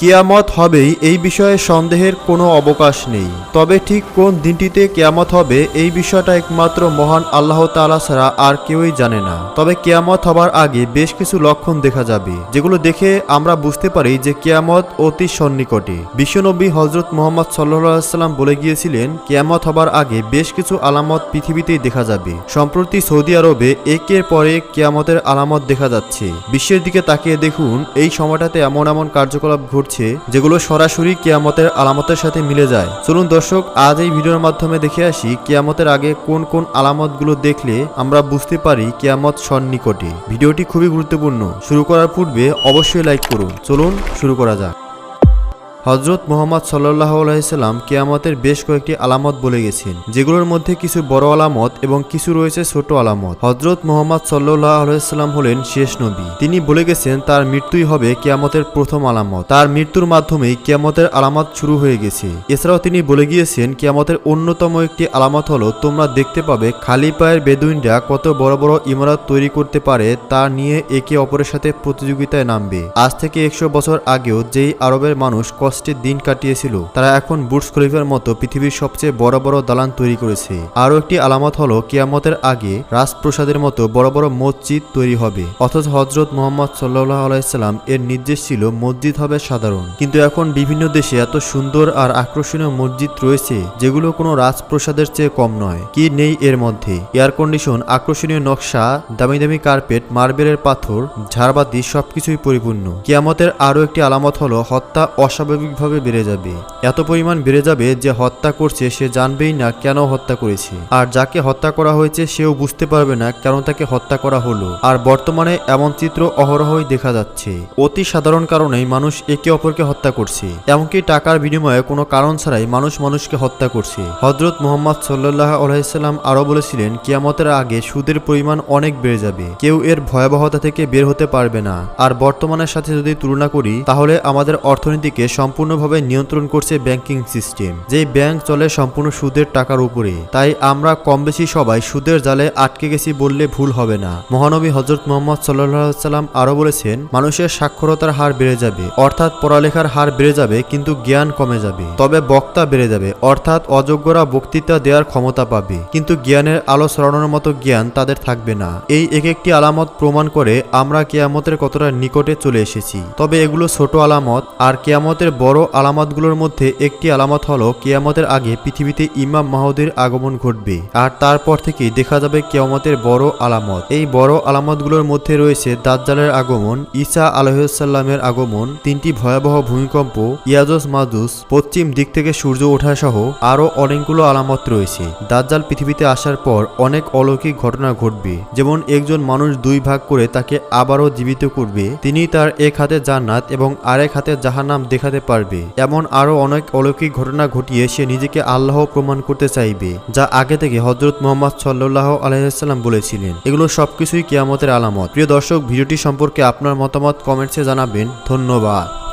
কিয়ামত হবেই, এই বিষয়ে সন্দেহের কোনো অবকাশ নেই। তবে ঠিক কোন দিনটিতে কিয়ামত হবে, এই বিষয়টা একমাত্র মহান আল্লাহ তাআলা ছাড়া আর কেউই জানে না। তবে কিয়ামত হবার আগে বেশ কিছু লক্ষণ দেখা যাবে, যেগুলো দেখে আমরা বুঝতে পারি যে কিয়ামত অতি সন্নিকটে। বিশ্বনবী হজরত মোহাম্মদ সাল্লাম বলে গিয়েছিলেন, কিয়ামত হবার আগে বেশ কিছু আলামত পৃথিবীতেই দেখা যাবে। সম্প্রতি সৌদি আরবে একের পরে কিয়ামতের আলামত দেখা যাচ্ছে। বিশ্বের দিকে তাকিয়ে দেখুন, এই সময়টাতে এমন এমন কার্যকলাপ ঘটছে যেগুলো সরাসরি কেয়ামতের আলামতের সাথে মিলে যায়। চলুন দর্শক, আজ এই ভিডিওর মাধ্যমে দেখে আসি কেয়ামতের আগে কোন কোন আলামতগুলো দেখলে আমরা বুঝতে পারি কেয়ামত সন্নিকটে। ভিডিওটি খুবই গুরুত্বপূর্ণ। শুরু করার পূর্বে অবশ্যই লাইক করুন। চলুন শুরু করা যাক। হজরত মোহাম্মদ সাল্লাহ আলাইসাল্লাম কিয়ামতের বেশ কয়েকটি আলামত বলে গেছেন, যেগুলোর মধ্যে কিছু বড় আলামত এবং কিছু রয়েছে ছোট আলামত। হজরত মোহাম্মদ সাল্লাহ আলাইসাল্লাম হলেন শেষ নবী। তিনি বলে গেছেন, তার মৃত্যুই হবে কিয়ামতের প্রথম আলামত। তার মৃত্যুর মাধ্যমেই কেয়ামতের আলামত শুরু হয়ে গেছে। এছাড়াও তিনি বলে গিয়েছেন, কেয়ামতের অন্যতম একটি আলামত হলো, তোমরা দেখতে পাবে খালি পায়ের বেদুইনরা কত বড় বড় ইমারত তৈরি করতে পারে তা নিয়ে একে অপরের সাথে প্রতিযোগিতায় নামবে। আজ থেকে একশো বছর আগেও যেই আরবের মানুষ কষ্টের দিন কাটিয়েছিল। তারা এখন বুর্জ খলিফার মতো পৃথিবীর সবচেয়ে বড় বড় দালান তৈরি করেছে। আরও একটি আলামত হলো, কিয়ামতের আগে রাজপ্রসাদের মতো বড় বড় মসজিদ তৈরি হবে। অথচ হজরত মোহাম্মদ সাল্লাহ আলাইসাল্লাম এর নির্দেশ ছিল, মসজিদ হবে সাধারণ। কিন্তু এখন বিভিন্ন দেশে এত সুন্দর আর আকর্ষণীয় মসজিদ রয়েছে, যেগুলো কোনো রাজপ্রসাদের চেয়ে কম নয়। কি নেই এর মধ্যে? এয়ার কন্ডিশন, আকর্ষণীয় নকশা, দামি দামি কার্পেট, মার্বেলের পাথর, ঝাড়বাতি সবকিছুই পরিপূর্ণ। কিয়ামতের আরও একটি আলামত হলো, হত্যা অস্বাভাবিকভাবে বেড়ে যাবে। এত পরিমাণ বেড়ে যাবে যে হত্যা করছে সে জানবেই না কেন হত্যা করেছে। আর যাকে হত্যা করা হয়েছে সেও বুঝতে পারবে না কেন তাকে হত্যা করা হলো। আর বর্তমানে এমন চিত্র অহরহই দেখা যাচ্ছে। অতি সাধারণ কারণেই মানুষ একে অপরকে হত্যা করছে। এমনকি টাকার বিনিময়ে কোনো কারণ ছাড়াই মানুষ মানুষকে হত্যা করছে। হজরত মোহাম্মদ সাল্লাহ আলাইসাল্লাম আরও বলেছিলেন, কিয়ামতের আগে সুদের পরিমাণ অনেক বেড়ে যাবে। কেউ এর ভয়াবহতা থেকে বের হতে পারবে না। আর বর্তমানের সাথে যদি তুলনা করি, তাহলে আমাদের অর্থনীতিকে সম্পূর্ণভাবে নিয়ন্ত্রণ করছে ব্যাংকিং সিস্টেম। যেই ব্যাংক চলে সম্পূর্ণ সুদের টাকার উপরে তাই আমরা কম বেশি সবাই সুদের জালে আটকে গেছি বললে ভুল হবে না। মহানবী হজরত মোহাম্মদ সাল্লাম আরও বলেছেন, মানুষের সাক্ষরতার হার বেড়ে যাবে। অর্থাৎ পড়ালেখার হার বেড়ে যাবে, কিন্তু জ্ঞান কমে যাবে। তবে বক্তা বেড়ে যাবে। অর্থাৎ অযোগ্যরা বক্তৃতা দেওয়ার ক্ষমতা পাবে। কিন্তু জ্ঞানের আলো ছড়ানোর মতো জ্ঞান তাদের থাকবে না। এই এক একটি আলামত প্রমাণ করে আমরা কেয়ামতের কতটা নিকটে চলে এসেছি। তবে এগুলো ছোট আলামত, আর কেয়ামতের বড় আলামতগুলোর মধ্যে একটি আলামত হল কেয়ামতের আগে পৃথিবীতে ইমাম মাহুদের আগমন ঘটবে, আর তারপর থেকে দেখা যাবে কেয়ামতের বড় আলামত। এই বড় আলামতগুলোর মধ্যে রয়েছে দাজ্জালের আগমন, ঈসা আলহামের আগমন, তিনটি ভয়াবহ ভূমিকম্প, ইয়াজস মাজুস, পশ্চিম দিক থেকে সূর্য ওঠা সহ আরও অনেকগুলো আলামত রয়েছে। দাজ্জাল পৃথিবীতে আসার পর অনেক অলৌকিক ঘটনা ঘটবে, যেমন একজন মানুষ দুই ভাগ করে তাকে আবারও জীবিত করবে, তিনি তার এক হাতে জান্নাত এবং আরেক হাতে জাহান্নাম দেখাতে পারবে। এমন আরও অনেক অলৌকিক ঘটনা ঘটিয়ে সে নিজেকে আল্লাহ প্রমাণ করতে চাইবে, যা আগে থেকে হজরত মোহাম্মদ সাল্লাহ আলহাম বলেছিলেন। এগুলো সবকিছুই কিয়ামতের আলামত। প্রিয় দর্শক, ভিডিওটি সম্পর্কে আপনার মতামত কমেন্টসে জানাবেন। ধন্যবাদ।